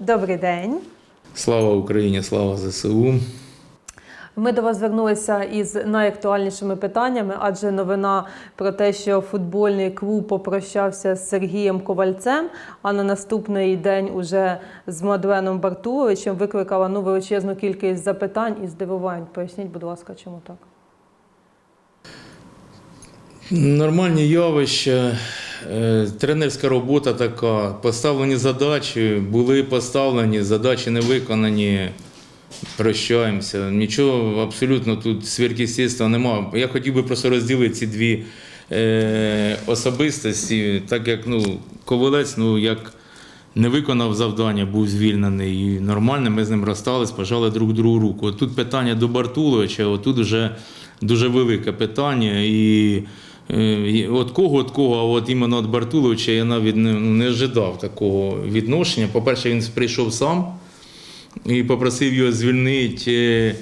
Добрий день. Слава Україні, слава ЗСУ. Ми до вас звернулися із найактуальнішими питаннями, адже новина про те, що футбольний клуб попрощався з Сергієм Ковальцем, а на наступний день уже з Мадленом Бартуловичем викликала ну величезну кількість запитань і здивувань. Поясніть, будь ласка, чому так? Нормальні явища, тренерська робота така, поставлені задачі, були поставлені, задачі не виконані. Прощаємося. Нічого абсолютно тут сверхъестественного немає. Я хотів би просто розділити ці дві е, особистості, так як ну, Ковалець, ну як не виконав завдання, був звільнений і нормально, ми з ним розстались, пожали друг другу руку. От тут питання до Бартуловича, отут вже дуже велике питання. Е, і от кого, от кого, а от іменно від Бартуловича я навіть не, не ожидав такого відношення. По-перше, він прийшов сам і попросив його звільнити. е,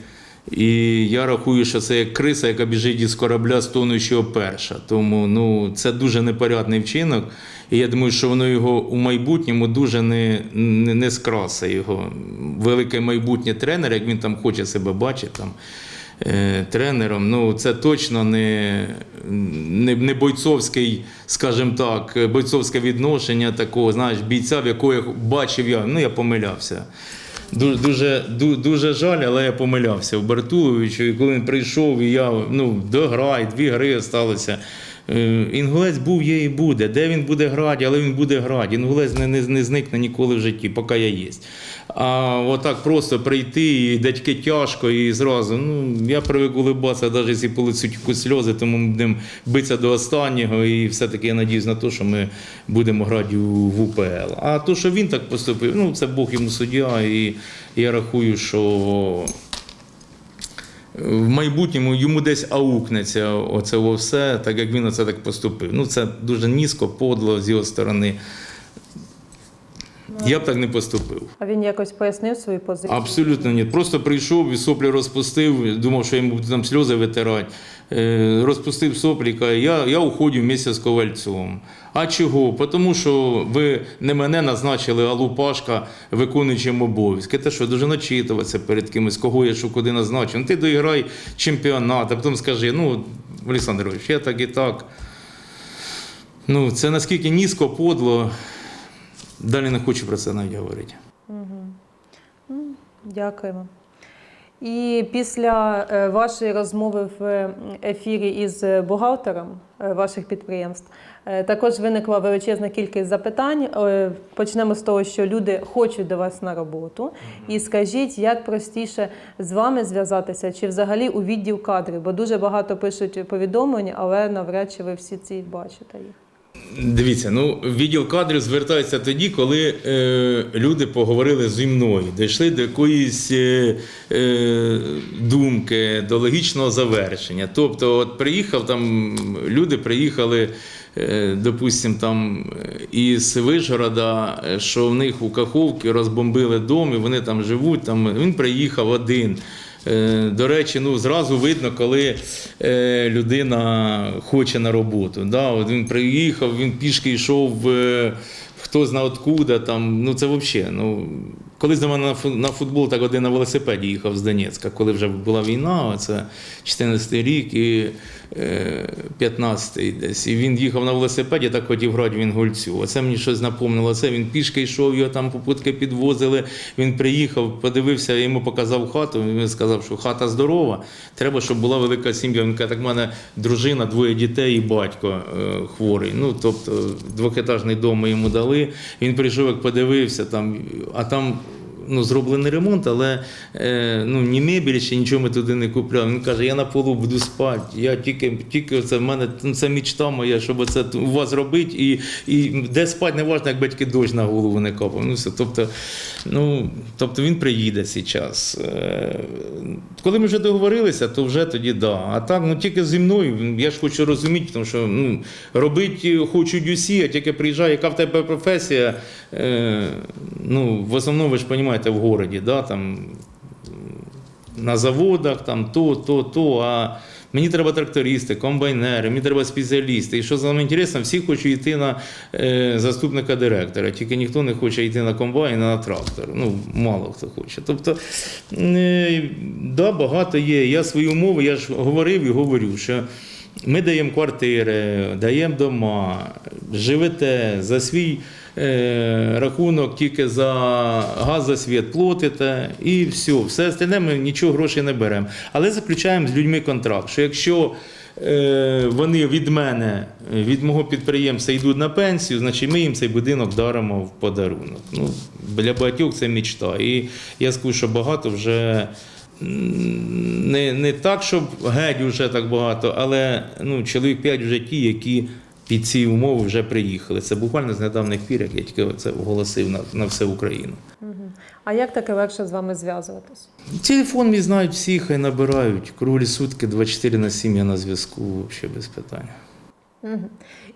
І я рахую, що це як криса, яка біжить із корабля з тонущого перша. Тому ну, це дуже непорядний вчинок. І я думаю, що воно його у майбутньому дуже не, не, не скрасить його. Велике майбутнє тренер, як він там хоче себе бачити. Е, тренером. Ну, це точно не, не, не бойцовський, скажімо так, бойцовське відношення такого, знаєш, бійця, в якого бачив я, ну я помилявся. Дуже, дуже, дуже жаль, але я помилявся в Бартуловичу. І коли він прийшов, і я ну, дограй, дві гри залишилося. Е, Інгулець був, є і буде. Де він буде грати, але він буде грати. Інгулець не, не, не зникне ніколи в житті, поки я є. А отак просто прийти, і дядьки тяжко, і зразу. Ну, я привик улибатися, навіть якщо полицють сльози, тому ми будемо битися до останнього. І все-таки я надіюсь на те, що ми будемо грати в УПЛ. А то, що він так поступив, ну це Бог йому суддя, і я рахую, що в майбутньому йому десь аукнеться оце все, так як він оце так поступив. Ну, це дуже низько, подло з його сторони. Я б так не поступив. А він якось пояснив свою позицію? Абсолютно ні. Просто прийшов і соплі розпустив, думав, що йому там сльози витирати. Е, розпустив соплі, каже, я, я уходжу вместе з Ковальцем. А чого? Тому що ви не мене назначили, а Лупашка виконуючим обов'язки. Те, що дуже начитуватися перед кимось, кого я що куди назначив. Ну, ти доіграй чемпіонат, а потім скажи, ну, Олександрович, я так і так. Ну, це наскільки низько, подло. Далі не хочу про це навіть говорити. Дякуємо. І після е, вашої розмови в е, ефірі із бухгалтером е, ваших підприємств також виникла величезна кількість запитань. Почнемо з того, що люди хочуть до вас на роботу. І скажіть, як простіше з вами зв'язатися, чи взагалі у відділ кадрів? Бо дуже багато пишуть повідомлень, але навряд чи ви всі ці бачите їх. Дивіться, ну відділ кадрів звертається тоді, коли е, люди поговорили зі мною, дійшли до якоїсь е, е, думки, до логічного завершення. Тобто, от приїхав там, люди приїхали, е, допустим, там е, із Вишгорода, е, що в них у Каховці розбомбили дом, і вони там живуть. Там він приїхав один. Е, До речі, ну зразу видно, коли е, людина хоче на роботу. Да? От він приїхав, він пішки йшов, е, хто зна откуда. Там, ну це взагалі. Ну, колись до мене на футбол так один на велосипеді їхав з Донецька, коли вже була війна, це 14 рік і е, 15-й десь. І він їхав на велосипеді, так хотів грати в Інгульцю. Оце мені щось напомнило. Це він пішки йшов, його там попутки підвозили. Він приїхав, подивився, йому показав хату. Він сказав, що хата здорова. Треба, щоб була велика сім'я. Він каже, так в мене дружина, двоє дітей і батько е, хворий. Ну, тобто, двохетажний дом ми йому дали. Він прийшов, як подивився, там, а там ну, зроблений ремонт, але е, ну, ні мебелі ще нічого ми туди не купляли. Він каже, я на полу буду спати. Я тільки, тільки це в мене ну, це мічта моя, щоб це у вас робити. І, і де спати не важливо, як батьки дощ на голову не капав. Ну, все. Тобто, ну, тобто він приїде зараз. Е, коли ми вже договорилися, то вже тоді да. А так, ну тільки зі мною, я ж хочу розуміти, тому що ну, робити хочуть усі, а тільки приїжджає, яка в тебе професія. Е, ну, в основному ви ж розумієте, в городі, да, там, на заводах, там то, то, то. А Мені треба трактористи, комбайнери, мені треба спеціалісти. І що саме інтересно, всі хочуть йти на е, заступника директора, тільки ніхто не хоче йти на комбайн, на трактор. Ну, мало хто хоче. Тобто, е, да, багато є. Я свої умови, я ж говорив і говорю, що ми даємо квартири, даємо дома, живете за свій рахунок, тільки за газ, за світ платите і все. Все остальне ми нічого грошей не беремо. Але заключаємо з людьми контракт, що якщо е, вони від мене, від мого підприємства йдуть на пенсію, значить ми їм цей будинок даримо в подарунок. Ну, для багатьох це мечта. І я скажу, що багато вже не, не так, щоб геть вже так багато, але ну, чоловік 5 вже ті, які під ці умови вже приїхали. Це буквально з недавніх пір, як я тільки це оголосив на, на всю Україну. А як таке легше з вами зв'язуватись? Телефон мій знають всі, хай набирають. Круглі сутки, 24 на 7 я на зв'язку, взагалі без питань. Мгм.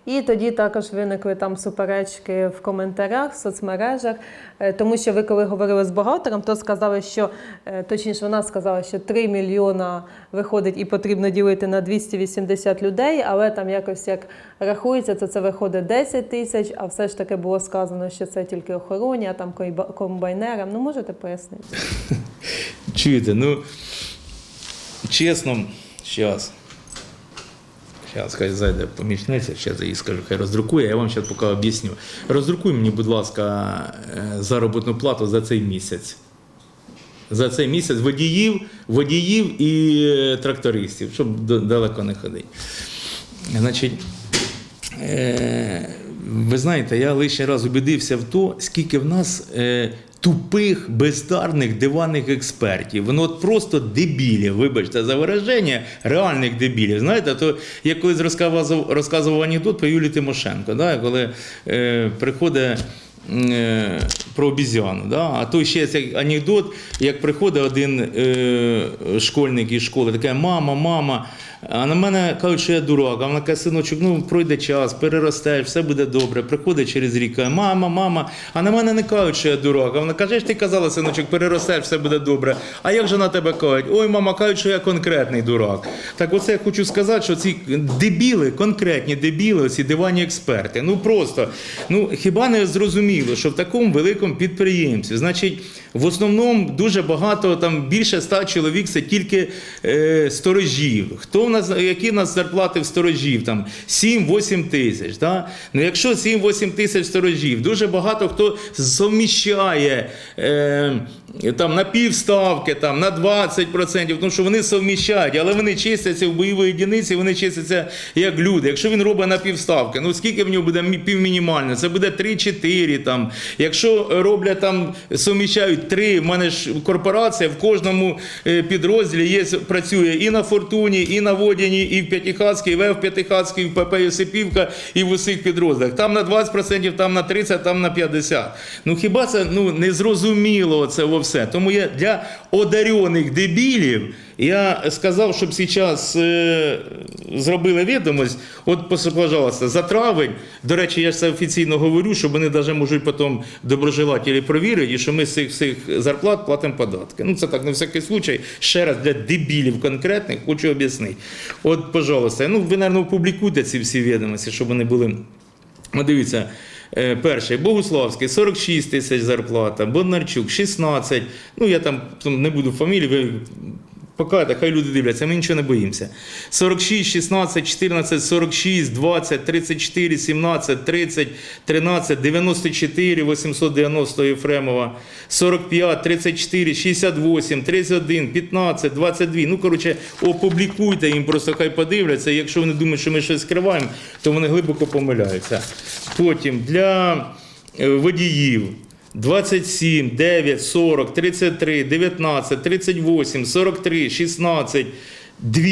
І тоді також виникли там суперечки в коментарях, в соцмережах, е, тому що ви, коли говорили з бухгалтером, то сказали, що е, точніше, вона сказала, що 3 мільйона виходить і потрібно ділити на 280 людей, але там якось як рахується, то це виходить 10 тисяч, а все ж таки було сказано, що це тільки охороні, а там комбайнерам. Ну можете пояснити? Чуєте, ну чесно, зараз. Зараз хай зайде помічниця, я їй скажу, хай роздрукує, я вам зараз поки об'ясню. Роздрукуй мені, будь ласка, е, заробітну плату за цей місяць. За цей місяць водіїв, водіїв і трактористів, щоб далеко не ходити. Значить, Е, ви знаєте, я лише раз убідився в то, скільки в нас е, тупих, бездарних диванних експертів. Воно от просто дебілів, вибачте за вираження, реальних дебілів. Знаєте, то я колись розказував, розказував анекдот про Юлію Тимошенко, да, коли е, приходить. е, Про обізяну. Да? А то ще цей анекдот, як приходить один е, школьник із школи, така мама, мама. А на мене кажуть, що я дурак. А вона каже, синочок, ну пройде час, переростеш, все буде добре. Приходить через рік, каже, мама, мама. А на мене не кажуть, що я дурак. А вона каже, ж ти казала, синочок, переростеш, все буде добре. А як же на тебе кажуть? Ой, мама, кажуть, що я конкретний дурак. Так оце я хочу сказати, що ці дебіли, конкретні дебіли, ці дивані експерти. Ну просто, ну хіба не зрозуміло, що в такому великому підприємстві, значить, в основному дуже багато, там більше ста чоловік це тільки е, сторожів. Хто в нас, які в нас зарплати в сторожів? Там 7-8 тисяч. Да? Ну якщо 7-8 тисяч сторожів, дуже багато хто совміщає е, там на півставки, там на 20%, тому що вони совміщають, але вони чистяться в бойовій єдиниці, вони чистяться як люди. Якщо він робить на півставки, ну скільки в нього буде півмінімально? Це буде 3-4. Якщо роблять там, совміщають 3, в мене ж корпорація в кожному е, підрозділі є, працює і на Фортуні, і на Водяні, і в П'ятихатській, і в П'ятихатській, і в ПП Йосипівка, і в усіх підрозділах. Там на 20%, там на 30%, там на 50%. Ну хіба це ну, не зрозуміло це во все? Тому я для одарених дебілів я сказав, щоб зараз е, зробили відомость. От, пожалуйста, за травень, до речі, я ж це офіційно говорю, що вони навіть можуть потім доброжелателі провірити, і що ми з цих всіх зарплат платимо податки. Ну, це так, на всякий случай, ще раз для дебілів конкретних хочу об'яснити. От, пожалуйста, ну, ви, мабуть, опублікуйте ці всі відомості, щоб вони були. От дивіться, е, перший Богуславський 46 тисяч зарплата, Бондарчук 16. Ну я там не буду фамілії, ви покажете, хай люди дивляться, ми нічого не боїмося. 46, 16, 14, 46, 20, 34, 17, 30, 13, 94, 890 Єфремова, 45, 34, 68, 31, 15, 22. Ну, коротше, опублікуйте їм, просто хай подивляться. Якщо вони думають, що ми щось скриваємо, то вони глибоко помиляються. Потім для е, водіїв. 27, 9, 40, 33, 19, 38, 43, 16, 2,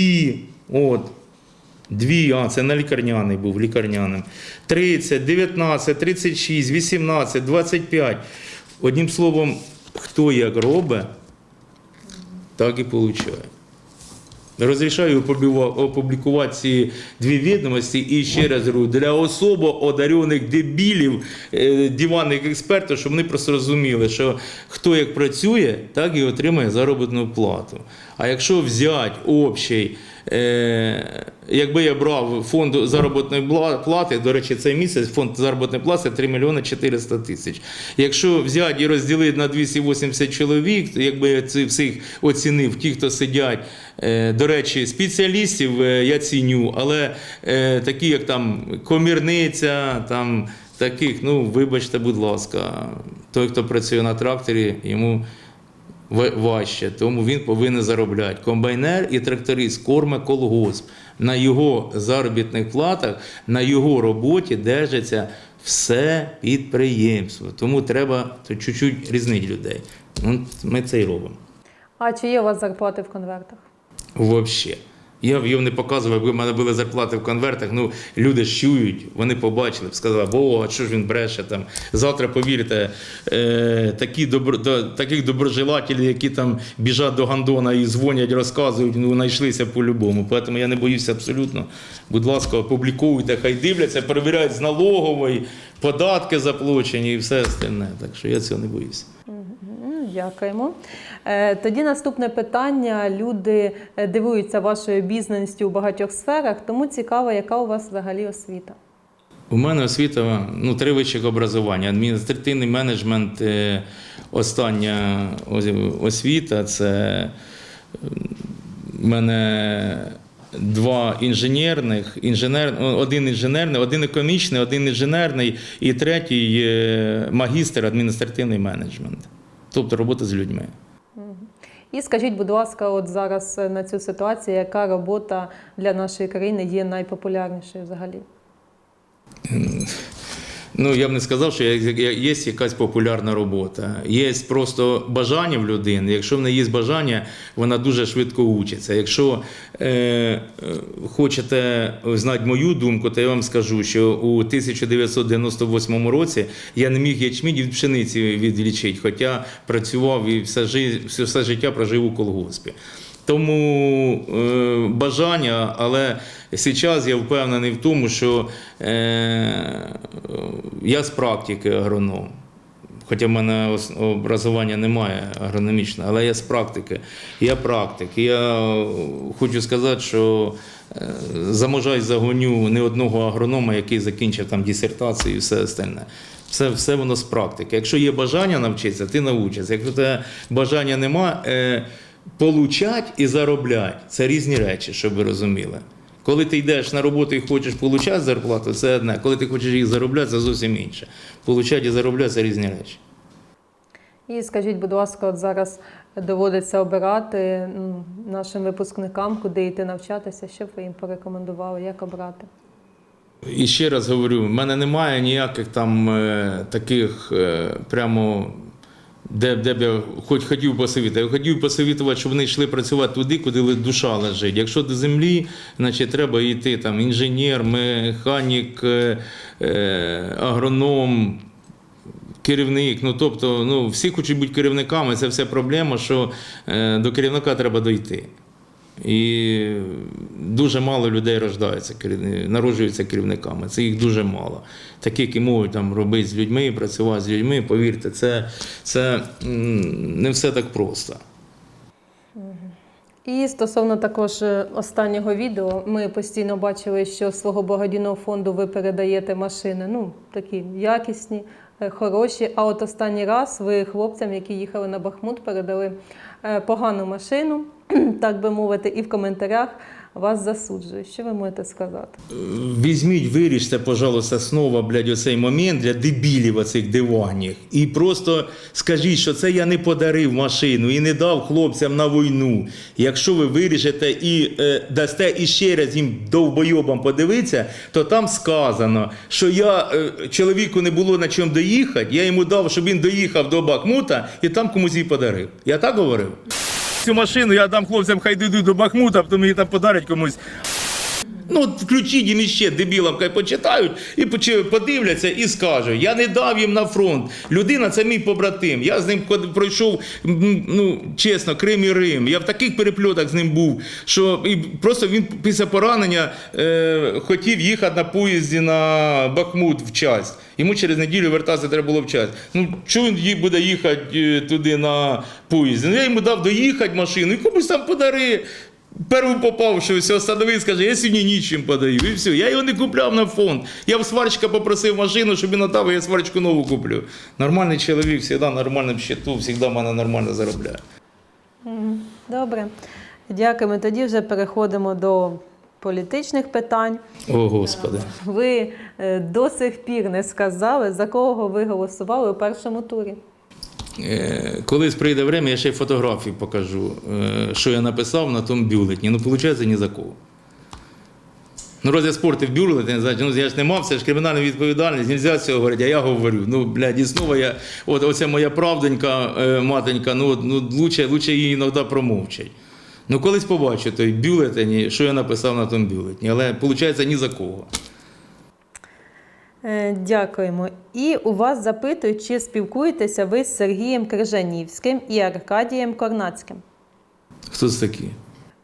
от, Дві, а це на лікарняний був, лікарняним. 30, 19, 36, 18, 25. Одним словом, хто як робить, так і получає. Розрішаю опублікувати ці дві відомості і ще раз говорю, для особо одарених дебілів, е, диванних експертів, щоб вони просто розуміли, що хто як працює, так і отримає заробітну плату. А якщо взяти общий якби я брав фонд заробітної плати, до речі, цей місяць фонд заробітної плати 3 мільйони 400 тисяч. Якщо взяти і розділити на 280 чоловік, якби я всіх оцінив, ті, хто сидять, е, до речі, спеціалістів е, я ціню, але е, такі, як там комірниця, там таких, ну вибачте, будь ласка, той, хто працює на тракторі, йому важче, тому він повинен заробляти. Комбайнер і тракторист корме колгосп. На його заробітних платах, на його роботі держиться все підприємство. Тому треба чуть-чуть різнити людей. Ну, ми це й робимо. А чи є у вас зарплати в конвертах? Вообще. Я їм не показував, якби в мене були зарплати в конвертах. Ну, люди ж чують, вони побачили сказали, о, а що ж він бреше там. Завтра, повірте, е, такі добро, до, таких доброжелателів, які там біжать до Гандона і дзвонять, розказують, ну, знайшлися по-любому. Тому я не боюся абсолютно. Будь ласка, опубліковуйте, хай дивляться, перевіряють з налогової, податки заплачені і все остальне. Так що я цього не боюся. Дякуємо. Е, Тоді наступне питання. Люди е, дивуються вашою бізнесістю у багатьох сферах, тому цікаво, яка у вас взагалі освіта. У мене освіта, ну, три вищих образування. Адміністративний менеджмент, е, остання освіта це в мене два інженерних, інженер, ну, один інженерний, один економічний, один інженерний і третій магістр адміністративний менеджмент. Тобто робота з людьми. І скажіть, будь ласка, от зараз е, на цю ситуацію, яка робота для нашої країни є найпопулярнішою взагалі? Ну, я б не сказав, що є, якась популярна робота. Є просто бажання в людини. Якщо в неї є бажання, вона дуже швидко учиться. Якщо е, е, хочете знати мою думку, то я вам скажу, що у 1998 році я не міг ячмінь від пшениці відлічити, хоча працював і все, жи- все, все життя прожив у колгоспі. Тому е, бажання, але зараз я впевнений в тому, що е, я з практики агроном. Хоча в мене образування немає агрономічне, але я з практики. Я практик. Я хочу сказати, що е, заможай загоню не одного агронома, який закінчив там дисертацію і все остальне. Все, все воно з практики. Якщо є бажання навчитися, ти навчишся. Якщо тебе бажання немає, е, получать і заробляти це різні речі, щоб ви розуміли. Коли ти йдеш на роботу і хочеш отримати зарплату, це одне. Коли ти хочеш їх заробляти, це зовсім інше. Получати і заробляти це різні речі. І скажіть, будь ласка, от зараз доводиться обирати нашим випускникам, куди йти навчатися, що б ви їм порекомендували, як обрати? І ще раз говорю, в мене немає ніяких там е, таких е, прямо. Де, де б я хоч хотів посовітувати. Я хотів посовітувати, щоб вони йшли працювати туди, куди душа лежить. Якщо до землі, значить треба йти там інженер, механік, е, е, агроном, керівник. Ну тобто, ну всі хочуть бути керівниками. Це все проблема, що е, до керівника треба дойти. І дуже мало людей рождаються, керів- народжуються керівниками. Це їх дуже мало. Такі, які можуть там робити з людьми, працювати з людьми, повірте, це, це не все так просто. І стосовно також е, останнього відео, ми постійно бачили, що з свого благодійного фонду ви передаєте машини, ну такі якісні, е, хороші. А от останній раз ви хлопцям, які їхали на Бахмут, передали е, погану машину, так би мовити, і в коментарях вас засуджують. Що ви можете сказати? Візьміть, виріште, пожалуйста, знову, блядь, оцей момент для дебілів оцих диванів. І просто скажіть, що це я не подарив машину і не дав хлопцям на війну. Якщо ви вирішите і е, дасте іще раз їм довбойобам подивитися, то там сказано, що я е, чоловіку не було на чому доїхати, я йому дав, щоб він доїхав до Бахмута і там комусь її подарив. Я так говорив? Цю машину я дам хлопцям, хай дійдуть до Бахмута, потім її там подарять комусь. Ну, от включіть їм іще дебілам, хай почитають і подивляться і скажуть, я не дав їм на фронт. Людина це мій побратим. Я з ним пройшов, ну, чесно, Крим і Рим. Я в таких перепльотах з ним був, що і просто він після поранення е, хотів їхати на поїзді на Бахмут в час. Йому через неділю вертатися треба було в час. Ну, що він буде їхати е, туди на поїзді? Ну, я йому дав доїхати машину і комусь там подари. Перву попав, що все, остановив, скаже, я сьогодні нічим подаю. І все. Я його не купляв на фонд. Я в сварщика попросив машину, щоб він надав, я сварочку нову куплю. Нормальний чоловік, завжди на нормальному щиту, завжди мене нормально заробляє. Добре. Дякуємо. Тоді вже переходимо до політичних питань. О, Господи. Ви е, до сих пір не сказали, за кого ви голосували у першому турі. Е, Колись прийде время, я ще й фотографії покажу, е, що я написав на тому бюлетні. Ну, виходить, ні за кого. Ну, роз я спортив бюлетень, значить, ну, я ж не мав, це ж кримінальна відповідальність, нельзя цього говорити, а я говорю. Ну, блядь, і знову я, от оця моя правденька, е, матенька, ну, ну лучше, лучше її іноді промовчать. Ну, колись побачу той бюлетень, що я написав на тому бюлетні, але виходить, ні за кого. Е, Дякуємо. І у вас запитують, чи спілкуєтеся ви з Сергієм Крижанівським і Аркадієм Корнацьким. Хто це такі?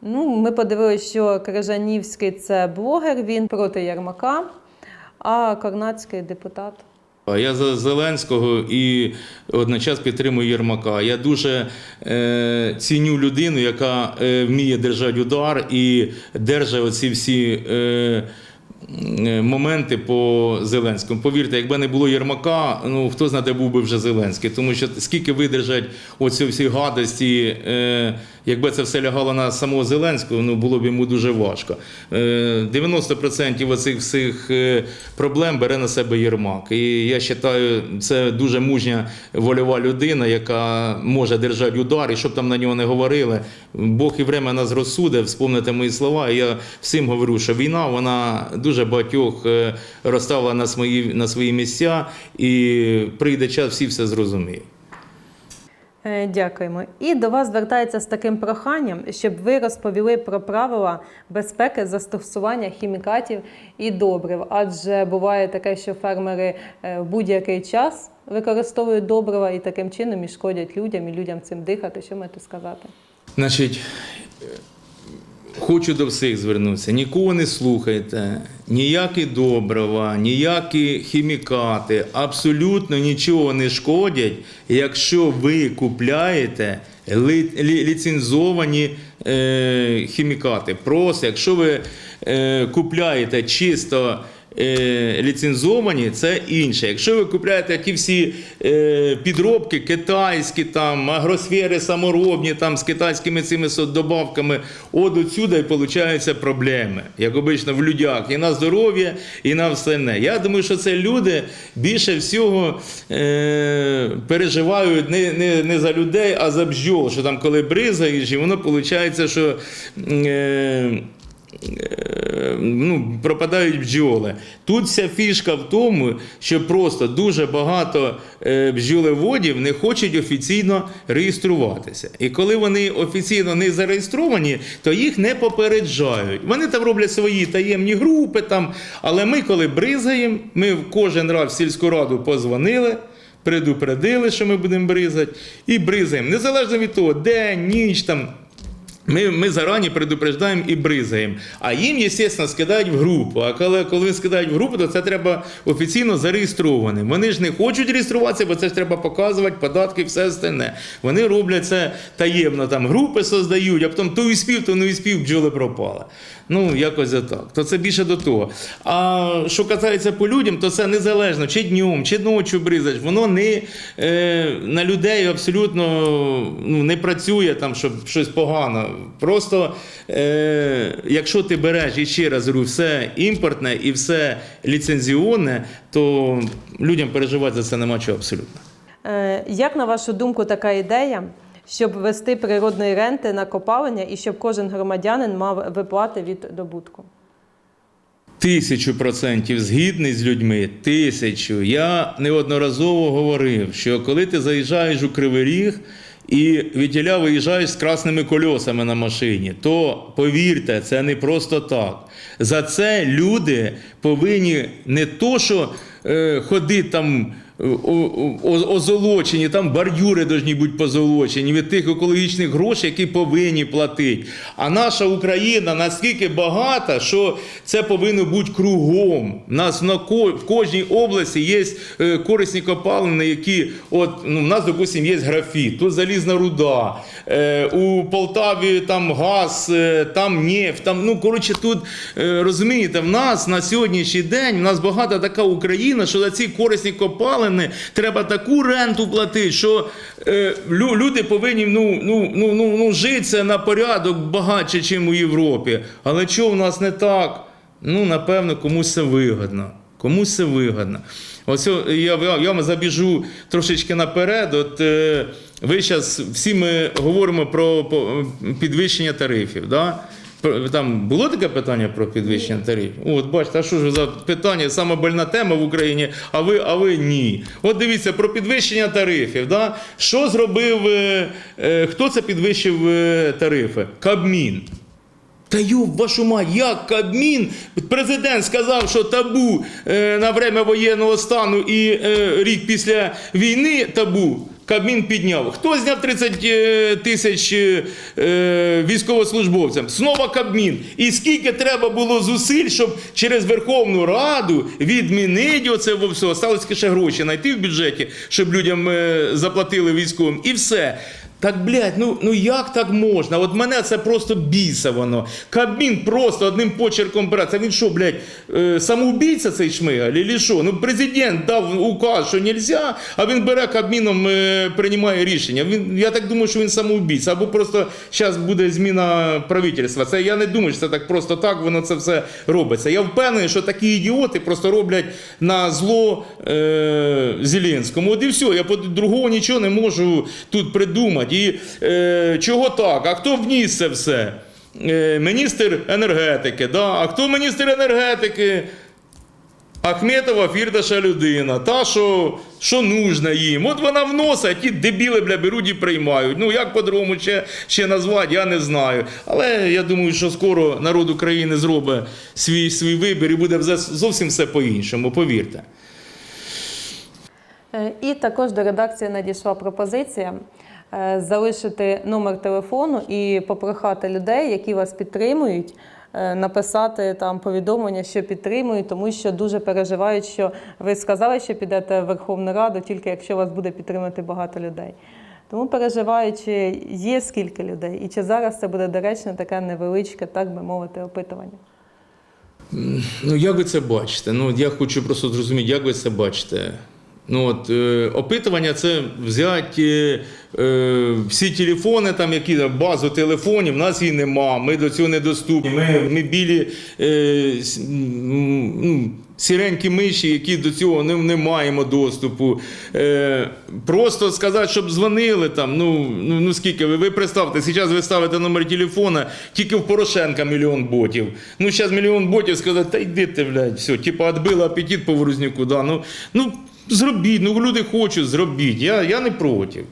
Ну, ми подивилися, що Крижанівський це блогер, він проти Ярмака, а Корнацький депутат. Я за Зеленського і одночас підтримую Єрмака. Я дуже е, ціню людину, яка е, вміє держати удар і держить оці всі. Е, Моменти по Зеленському. Повірте, якби не було Єрмака, ну хто знає, де був би вже Зеленський. Тому що скільки видержать оці всі гадості, е, якби це все лягало на самого Зеленського, ну було б йому дуже важко. Е, 90% оцих всіх е, проблем бере на себе Єрмак. І я вважаю, це дуже мужня вольова людина, яка може держати удар, і щоб там на нього не говорили. Бог і время нас розсуде, вспомните мої слова. І я всім говорю, що війна вона дуже багатьох е, розставила на свої, на свої місця, і прийде час, всі все зрозуміють. Е, Дякуємо. І до вас звертається з таким проханням, щоб ви розповіли про правила безпеки застосування хімікатів і добрив. Адже буває таке, що фермери е, в будь-який час використовують добрива і таким чином і шкодять людям, і людям цим дихати. Що маєте сказати? Значить, хочу до всіх звернутися. Нікого не слухайте, ніякі добрива, ніякі хімікати, абсолютно нічого не шкодять, якщо ви купляєте ліцензовані е, хімікати. Просто якщо ви е, купляєте чисто. Е, Ліцензовані це інше. Якщо ви купляєте ті всі е, підробки китайські, там агросфери саморобні, там з китайськими цими добавками, от отсюди і получаються проблеми, як обично в людях, і на здоров'я, і на все не. Я думаю, що це люди більше всього е, переживають не, не, не за людей, а за бджол, що там коли бризаєш, і воно виходить, що. Е, ну, пропадають бджоли. Тут вся фішка в тому, що просто дуже багато е, бджолеводів не хочуть офіційно реєструватися. І коли вони офіційно не зареєстровані, то їх не попереджають. Вони там роблять свої таємні групи, там, але ми, коли бризаємо, ми кожен раз в сільську раду позвонили. Предупредили, що ми будемо бризати, і бризаємо. Незалежно від того, день, ніч там. Ми, ми зарані предупреждаємо і бризаємо. А їм, звісно, скидають в групу. А коли, коли скидають в групу, то це треба офіційно зареєстрованим. Вони ж не хочуть реєструватися, бо це ж треба показувати, податки, все остальне. Вони роблять це таємно, там групи создають, а потім то і спів, то не спів, бджоли пропали. Ну, якось отак. То це більше до того. А що касається по людям, то це незалежно, чи днем, чи ночі бризаєш, воно не е, на людей абсолютно ну, не працює там, щоб щось погано. Просто е, якщо ти береш і ще раз говорю, все імпортне і все ліцензіонне, то людям переживати за це нема чого абсолютно. Е, Як на вашу думку, така ідея, щоб ввести природної ренти на копалення і щоб кожен громадянин мав виплати від добутку? Тисячу процентів згідний з людьми. Тисячу. Я неодноразово говорив, що коли ти заїжджаєш у Кривий Ріг і відтіля виїжджаєш з красними кольосами на машині, то повірте, це не просто так. За це люди повинні не то, що е, ходити там озолочені, там бордюри повинні бути позолочені від тих екологічних грошей, які повинні платити. А наша Україна наскільки багата, що це повинно бути кругом. У нас в кожній області є е, корисні копалини, які от ну, у нас, допустимо, є графіт, тут залізна руда, е, у Полтаві там газ, е, там нефть, там, ну коротше, тут е, розумієте, в нас на сьогоднішній день в нас багата така Україна, що за ці корисні копалини треба таку ренту платити, що е, лю- люди повинні ну, ну, ну, ну, ну, жити на порядок багатше, ніж у Європі. Але чого в нас не так? Ну, напевно, комусь це вигодно. Комусь це вигодно. Ось я, я, я забіжу трошечки наперед. От е, ви зараз всі ми говоримо про підвищення тарифів. Да? Там було таке питання про підвищення тарифів? От бачите, а що ж за питання? Саме больна тема в Україні, а ви, а ви ні. От дивіться про підвищення тарифів. Да? Що зробив, е, е, хто це підвищив е, тарифи? Кабмін. Та йоб вашу мать, як Кабмін, президент сказав, що табу е, на время воєнного стану і е, рік після війни табу. Кабмін підняв. Хто зняв 30 е, тисяч е, е, військовослужбовцям? Знову Кабмін. І скільки треба було зусиль, щоб через Верховну Раду відмінити оце все. Осталось ще гроші знайти в бюджеті, щоб людям заплатили військовим. І все. Так, блядь, ну, ну як так можна? От мене це просто біса воно. Кабмін просто одним почерком бере. Це він що, блядь, е, самоубійця цей шмигаль, чи що? Ну, президент дав указ, що нельзя, а він бере Кабміном, е, приймає рішення. Він, я так думаю, що він самоубійця. Або просто зараз буде зміна правительства. Це я не думаю, що це так просто так, воно це все робиться. Я впевнений, що такі ідіоти просто роблять на зло е, Зеленському. От і все. Я по другого нічого не можу тут придумати. І е, чого так? А хто вніс це все? Е, міністр енергетики. Да? А хто міністр енергетики? Ахметова Фірдаша людина, та, що, що нужна їм. От вона вносить, ті дебіли бля, беруть і приймають. Ну як по-другому ще, ще назвати, я не знаю. Але я думаю, що скоро народ України зробить свій, свій вибір і буде зовсім все по-іншому, повірте. Е, І також до редакції надійшла пропозиція залишити номер телефону і попрохати людей, які вас підтримують, е, написати там повідомлення, що підтримують, тому що дуже переживають, що ви сказали, що підете в Верховну Раду, тільки якщо вас буде підтримати багато людей. Тому переживають, чи є скільки людей, і чи зараз це буде доречно таке невеличке, так би мовити, опитування. Ну, як ви це бачите? Ну, я хочу просто зрозуміти, як ви це бачите. Ну, от, е, опитування це взяти е, е, всі телефони, там, які базу телефонів, в нас її нема, ми до цього недоступні. Ми, ми білі е, с- ну, сіренькі миші, які до цього не, не маємо доступу. Е, просто сказати, щоб дзвонили там. Ну, ну, ну скільки ви, ви представте, зараз ви ставите номер телефона, тільки в Порошенка мільйон ботів. Ну, зараз мільйон ботів сказати, та йди ти, блядь, все, типа, відбили апетит по Вознюку, да. Ну, ну, зробіть, ну люди хочуть, зробіть. Я, я не проти.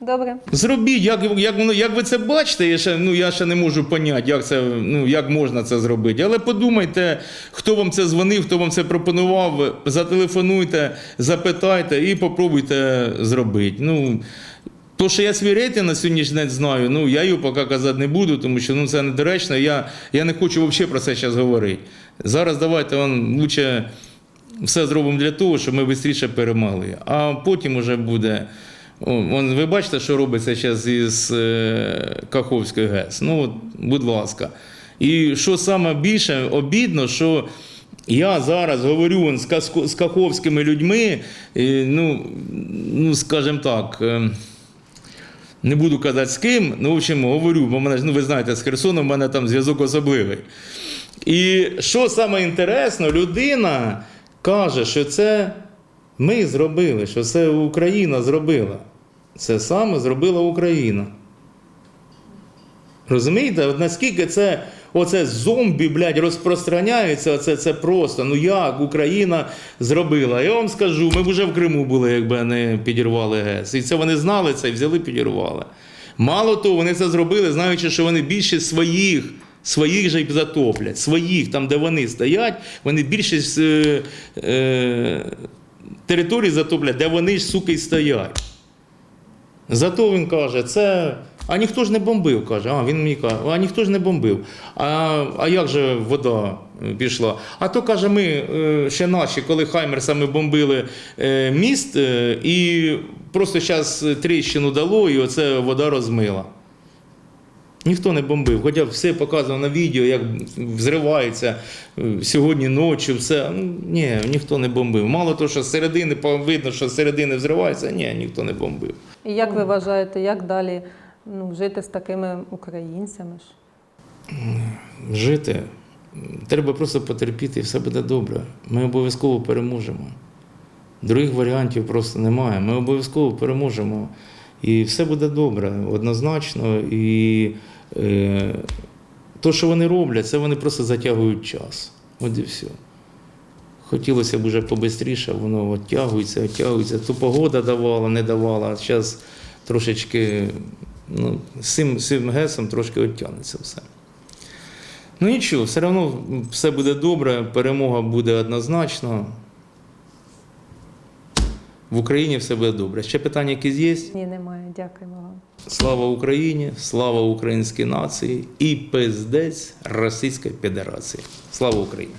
Добре. Зробіть, як, як, воно- як ви це бачите, я ще, ну, я ще не можу поняти, як, це, ну, як можна це зробити. Але подумайте, хто вам це дзвонив, хто вам це пропонував, зателефонуйте, запитайте і попробуйте зробити. Ну, то, що я свій рейтинг на сьогоднішній день знаю, ну я його поки казати не буду, тому що ну, це недоречно. Я, я не хочу взагалі про це зараз говорити. Зараз давайте он, лучше все зробимо для того, щоб ми швидше перемогли. А потім вже буде. Вон, ви бачите, що робиться зараз із е, Каховської ГЕС. Ну, от, будь ласка. І що саме більше обідно, що я зараз говорю вон, з, каховськими людьми, і, ну, ну, скажімо так. е, не буду казати з ким, ну, в общем, говорю, бо мене, ну, ви знаєте, з Херсоном в мене там зв'язок особливий. І що саме інтересно, людина каже, що це ми зробили, що це Україна зробила. Це саме зробила Україна. Розумієте, от наскільки це оце зомбі, блядь, розпространяється, оце це просто. Ну як Україна зробила? Я вам скажу, ми б вже в Криму були, якби не підірвали ГЕС. І це вони знали це і взяли, підірвали. Мало того, вони це зробили, знаючи, що вони більше своїх. Своїх же й затоплять, своїх, там, де вони стоять, вони більшість е, е, території затоплять, де вони ж, суки, й стоять. Зато він каже, це. А ніхто ж не бомбив, каже. А він мені каже, а ніхто ж не бомбив. А, а як же вода пішла? А то каже, ми е, ще наші, коли Хаймерсами бомбили е, міст, е, і просто зараз тріщину дало, і оце вода розмила. Ніхто не бомбив, хоча все показував на відео, як взривається е, сьогодні ночі, все. Ну, Ні, ніхто не бомбив. Мало того, що з середини видно, що з середини взривається, ні, ніхто не бомбив. І як ви вважаєте, як далі ну, жити з такими українцями ж? Жити треба просто потерпіти, і все буде добре. Ми обов'язково переможемо. Других варіантів просто немає. Ми обов'язково переможемо. І все буде добре, однозначно. І то, що вони роблять, це вони просто затягують час. От і все. Хотілося б уже побистріше, воно оттягується, оттягується. То погода давала, не давала, а зараз трошечки ну, з цим, цим гесом трошки оттягнеться все. Ну нічого, все одно все буде добре, перемога буде однозначно. В Україні все буде добре. Ще питання якісь є? Ні, немає. Дякуємо вам. Слава Україні, слава українській нації і пиздець Російської Федерації. Слава Україні!